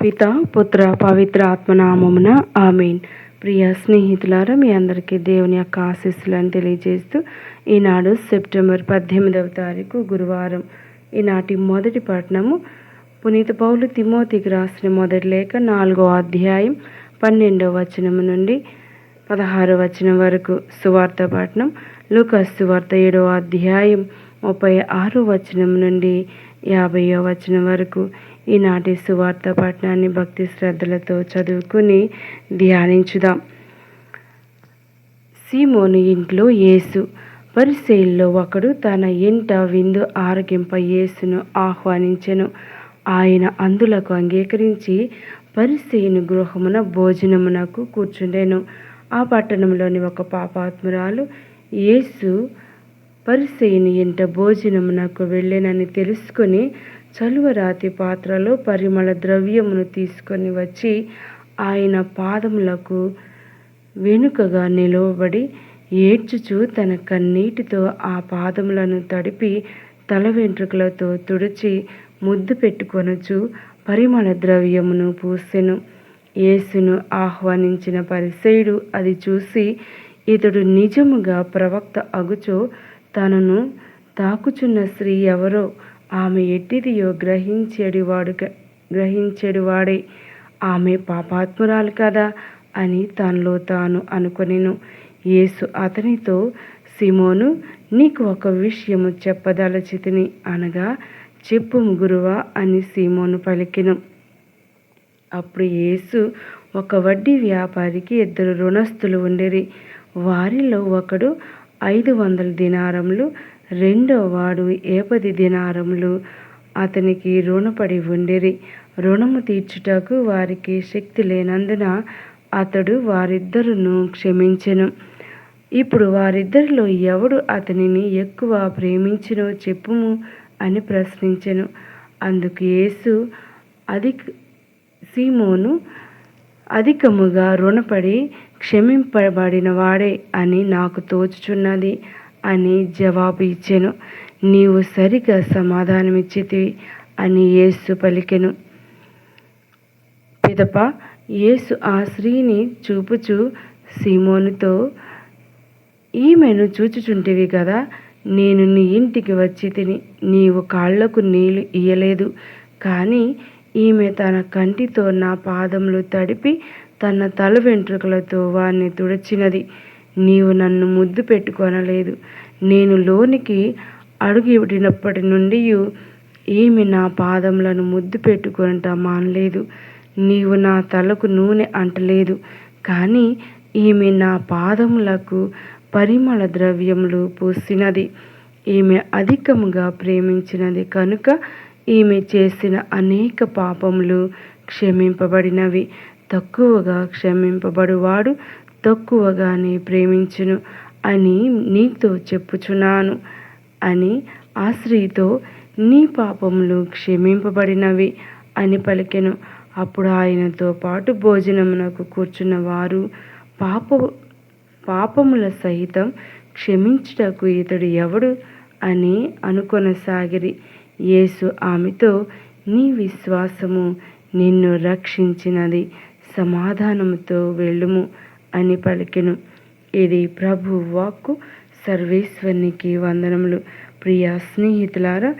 పిత పుత్ర పవిత్ర ఆత్మనామమున ఆమెన్. ప్రియ స్నేహితులారా మీ అందరికీ దేవుని యొక్క ఆశీస్సులను తెలియజేస్తూ ఈనాడు సెప్టెంబర్ పద్దెనిమిదవ తారీఖు గురువారం ఈనాటి మొదటి పట్టణము పునీత పౌలు తిమోతికి రాసిన మొదటి లేఖ నాలుగో అధ్యాయం పన్నెండవ వచనము నుండి పదహారో వచనం వరకు. సువార్త పట్టణం లూకస్ సువార్త ఏడవ అధ్యాయం ముప్పై ఆరో వచనం నుండి యాభైవ వచనం వరకు. ఈనాటి సువార్త పట్టణాన్ని భక్తి శ్రద్ధలతో చదువుకుని ధ్యానించుదాం. సీమోను ఇంట్లో యేసు పరిశైల్లో ఒకడు తన ఇంట విందు ఆరగింప యేసును ఆహ్వానించెను. ఆయన అందులకు అంగీకరించి పరిశైను గృహమున భోజనమునకు కూర్చుండెను. ఆ పట్టణంలోని ఒక పాపాత్మురాలు యేసు పరిశైని ఇంట భోజనమునకు వెళ్ళెనని తెలుసుకుని చలువరాతి పాత్రలో పరిమళ ద్రవ్యమును తీసుకొని వచ్చి ఆయన పాదములకు వెనుకగా నిలువబడి ఏడ్చుచు తన కన్నీటితో ఆ పాదములను తడిపి తల వెంట్రుకలతో తుడిచి ముద్దు పెట్టుకొనచు పరిమళ ద్రవ్యమును పూసెను. యేసును ఆహ్వానించిన పరిసయుడు అది చూసి ఇతడు నిజముగా ప్రవక్త అగుచో తనను తాకుచున్న స్త్రీ ఎవరో ఆమె ఎట్టిదియో గ్రహించేడివాడు గ్రహించేడివాడే. ఆమె పాపాత్మురాలు కదా అని తనలో తాను అనుకొనెను. యేసు అతనితో సిమోను నీకు ఒక విషయము చెప్పదలచితిని అనగా చెప్పు గురువా అని సీమోను పలికెను. అప్పుడు యేసు ఒక వడ్డీ వ్యాపారికి ఇద్దరు రుణస్థులు ఉండేరి. వారిలో ఒకడు ఐదు వందల దినారములు రెండో వాడు ఏపది దినారములు అతనికి రుణపడి ఉండిరి. రుణము తీర్చుటకు వారికి శక్తి లేనందున అతడు వారిద్దరును క్షమించెను. ఇప్పుడు వారిద్దరిలో ఎవడు అతనిని ఎక్కువ ప్రేమించినో చెప్పుము అని ప్రశ్నించెను. అందుకు యేసు అధిక సీమోను అధికముగా రుణపడి క్షమింపబడిన వాడే అని నాకు తోచుచున్నది. అని జవాబు ఇచ్చెను. నీవు సరిగా సమాధానమిచ్చితివి అని యేసు పలికెను. పిదప యేసు ఆ స్త్రీని చూపుచు సీమోనుతో ఈమెను చూచుచుంటివి కదా నేను నీ ఇంటికి వచ్చి తిని నీవు కాళ్ళకు నీళ్ళు ఇయ్యలేదు. కానీ ఈమె తన కంటితో నా పాదములు తడిపి తన తల వెంట్రుకలతో వారిని తుడిచినది. నీవు నన్ను ముద్దు పెట్టుకొనలేదు. నేను లోనికి అడుగు ఇవిడినప్పటి నుండి ఈమె నా పాదములను ముద్దు పెట్టుకునట మానలేదు. నీవు నా తలకు నూనె అంటలేదు. కానీ ఈమె నా పాదములకు పరిమళ ద్రవ్యములు పూసినది. ఈమె అధికముగా ప్రేమించినది కనుక ఈమె చేసిన అనేక పాపములు క్షమింపబడినవి. తక్కువగా క్షమింపబడువాడు తక్కువగానే ప్రేమించును అని నీతో చెప్పుచున్నాను అని ఆ స్త్రీతో నీ పాపములు క్షమింపబడినవి అని పలికెను. అప్పుడు ఆయనతో పాటు భోజనమునకు కూర్చున్న వారు పాప పాపముల సహితం క్షమించుటకు ఇతడు ఎవడు అని అనుకొనసాగిరి. యేసు ఆమెతో నీ విశ్వాసము నిన్ను రక్షించినది సమాధానముతో వెళ్ళుము. అని పలికెను. ఇది ప్రభు వాక్కు సర్వేశ్వరునికి వందనములు. ప్రియ స్నేహితులారా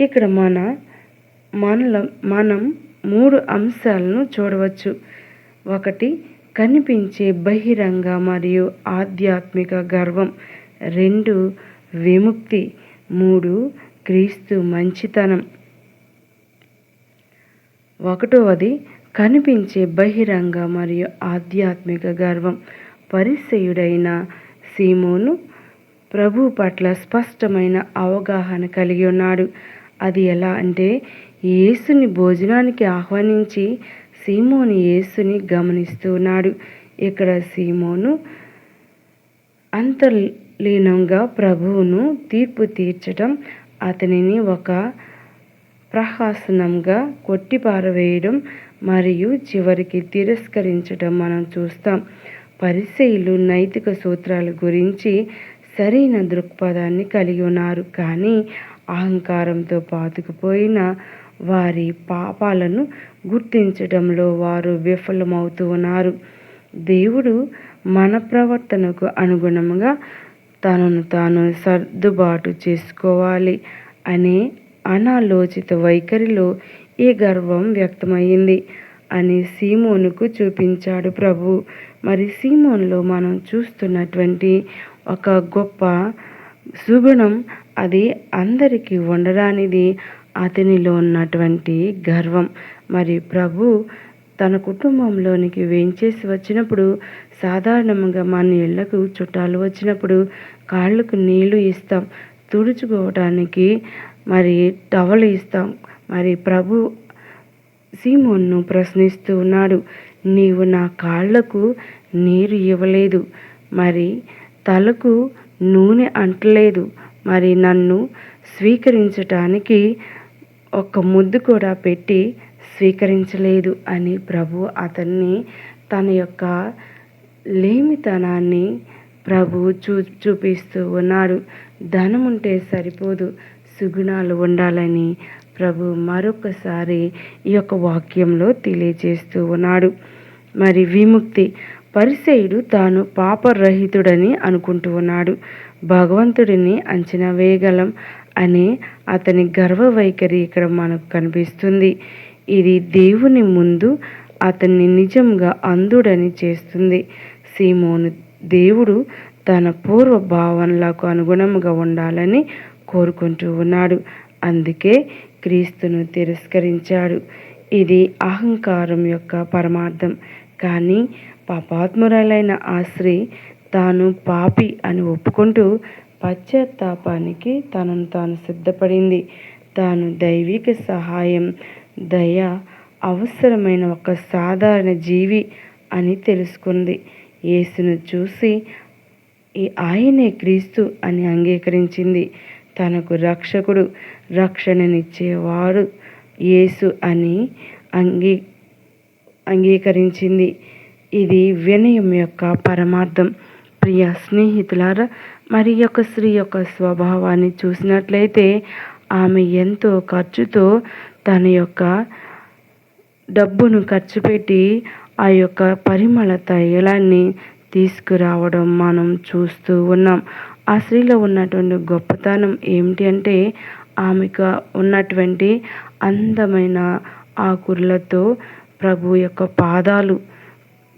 ఇక్కడ మన మనల మనం మూడు అంశాలను చూడవచ్చు. ఒకటి కనిపించే బహిరంగ మరియు ఆధ్యాత్మిక గర్వం. రెండు విముక్తి. మూడు క్రీస్తు మంచితనం. ఒకటవది కనిపించే బహిరంగ మరియు ఆధ్యాత్మిక గర్వం. పరిసయుడైన సీమోను ప్రభు పట్ల స్పష్టమైన అవగాహన కలిగి ఉన్నాడు. అది ఎలా అంటే యేసుని భోజనానికి ఆహ్వానించి సీమోని యేసుని గమనిస్తూ ఉన్నాడు. ఇక్కడ సీమోను అంతర్లీనంగా ప్రభువును తీర్పు తీర్చటం అతనిని ఒక ప్రహాసనంగా కొట్టిపారవేయడం మరియు చివరికి తిరస్కరించడం మనం చూస్తాం. పరిశైలు నైతిక సూత్రాల గురించి సరైన దృక్పథాన్ని కలిగి ఉన్నారు. కానీ అహంకారంతో పాతుకుపోయిన వారి పాపాలను గుర్తించడంలో వారు విఫలమవుతూ ఉన్నారు. దేవుడు మన ప్రవర్తనకు అనుగుణంగా తనను తాను సర్దుబాటు చేసుకోవాలి అనే అనాలోచిత వైఖరిలో ఈ గర్వం వ్యక్తమైంది అని సీమోనుకు చూపించాడు ప్రభు. మరి సీమోన్లో మనం చూస్తున్నటువంటి ఒక గొప్ప సుగుణం అది అందరికీ ఉండరానిది అతనిలో ఉన్నటువంటి గర్వం. మరి ప్రభు తన కుటుంబంలోనికి వేయించేసి వచ్చినప్పుడు సాధారణంగా మన ఇళ్ళకు చుట్టాలు వచ్చినప్పుడు కాళ్ళకు నీళ్ళు ఇస్తాం తుడుచుకోవడానికి మరి టవల్ ఇస్తాం మరి ప్రభు సీమోన్ను ప్రశ్నిస్తూ ఉన్నాడు నీవు నా కాళ్ళకు నీరు ఇవ్వలేదు మరి తలకు నూనె అంటలేదు మరి నన్ను స్వీకరించటానికి ఒక ముద్దు కూడా పెట్టి స్వీకరించలేదు అని ప్రభు అతన్ని తన యొక్క లేమితనాన్ని ప్రభు చూ చూపిస్తూ ఉన్నాడు. ధనం ఉంటే సరిపోదు సుగుణాలు ఉండాలని ప్రభు మరొకసారి ఈ యొక్క వాక్యంలో తెలియజేస్తూ ఉన్నాడు. మరి విముక్తి పరిసయుడు తాను పాపరహితుడని అనుకుంటూ ఉన్నాడు. భగవంతుడిని అంచనా వేయగలం అనే అతని గర్వ వైఖరి ఇక్కడ మనకు కనిపిస్తుంది. ఇది దేవుని ముందు అతన్ని నిజంగా అందుడని చేస్తుంది. సీమోను దేవుడు తన పూర్వ భావనలకు అనుగుణంగా ఉండాలని కోరుకుంటూ ఉన్నాడు. అందుకే క్రీస్తును తిరస్కరించాడు. ఇది అహంకారం యొక్క పరమార్థం. కానీ పాపాత్మురాలైన ఆ స్త్రీ తాను పాపి అని ఒప్పుకుంటూ పశ్చాత్తాపానికి తనను తాను సిద్ధపడింది. తాను దైవిక సహాయం దయ అవసరమైన ఒక సాధారణ జీవి అని తెలుసుకుంది. యేసును చూసి ఈ ఆయనే క్రీస్తు అని అంగీకరించింది. తనకు రక్షకుడు రక్షణనిచ్చేవాడు యేసు అని అంగీ అంగీకరించింది. ఇది వినయం యొక్క పరమార్థం. ప్రియ స్నేహితులారా మరి యొక్క స్త్రీ యొక్క స్వభావాన్ని చూసినట్లయితే ఆమె ఎంతో ఖర్చుతో తన యొక్క డబ్బును ఖర్చు పెట్టి ఆ యొక్క పరిమళ తైలాన్ని తీసుకురావడం మనం చూస్తూ ఉన్నాం. ఆ స్త్రీలో ఉన్నటువంటి గొప్పతనం ఏమిటి అంటే ఆమెకు ఉన్నటువంటి అందమైన ఆకుర్లతో ప్రభు యొక్క పాదాలు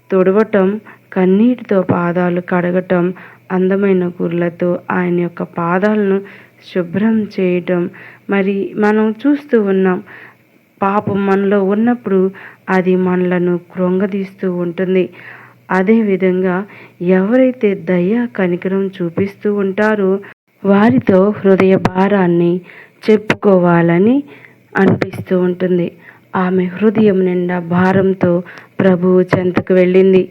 తుడవటం కన్నీటితో పాదాలు కడగటం అందమైన కూరలతో ఆయన యొక్క పాదాలను శుభ్రం చేయటం. మరి మనం చూస్తూ ఉన్నాం పాపం మనలో ఉన్నప్పుడు అది మనలను క్రొంగదీస్తూ ఉంటుంది. అదేవిధంగా ఎవరైతే దయ కనికరం చూపిస్తూ ఉంటారో వారితో హృదయ భారాన్ని చెప్పుకోవాలని అనిపిస్తూ ఉంటుంది. ఆమె హృదయం నిండా భారంతో ప్రభువు చెంతకు వెళ్ళింది.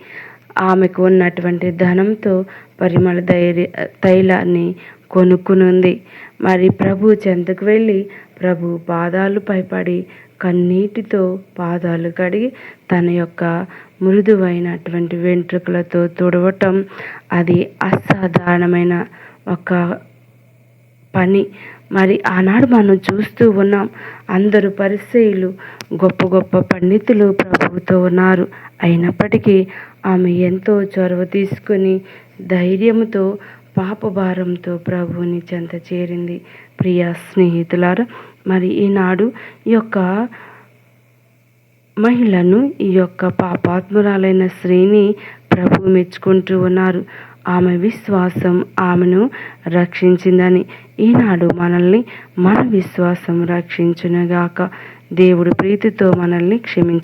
ఆమెకు ఉన్నటువంటి ధనంతో పరిమళ ధైర్య తైలాన్ని కొనుక్కునుంది. మరి ప్రభు చెంతకు వెళ్ళి ప్రభు పాదాలు పైపడి కన్నీటితో పాదాలు కడిగి తన యొక్క మృదువైనటువంటి వెంట్రుకలతో తుడవటం అది అసాధారణమైన ఒక పని. మరి ఆనాడు మనం చూస్తూ ఉన్నాం అందరు పరిచయులు గొప్ప గొప్ప పండితులు ప్రభువుతో ఉన్నారు. అయినప్పటికీ ఆమె ఎంతో చొరవ తీసుకుని ధైర్యంతో పాపభారంతో ప్రభువుని చెంత చేరింది. ప్రియా స్నేహితులారా మరి ఈనాడు ఈ యొక్క మహిళను ఈ యొక్క పాపాత్మురాలైన స్త్రీని ప్రభు మెచ్చుకుంటూ ఉన్నారు. ఆమె విశ్వాసం ఆమెను రక్షించిందని. ఈనాడు మనల్ని మన విశ్వాసం రక్షించునుగాక. దేవుడు ప్రీతితో మనల్ని క్షమించు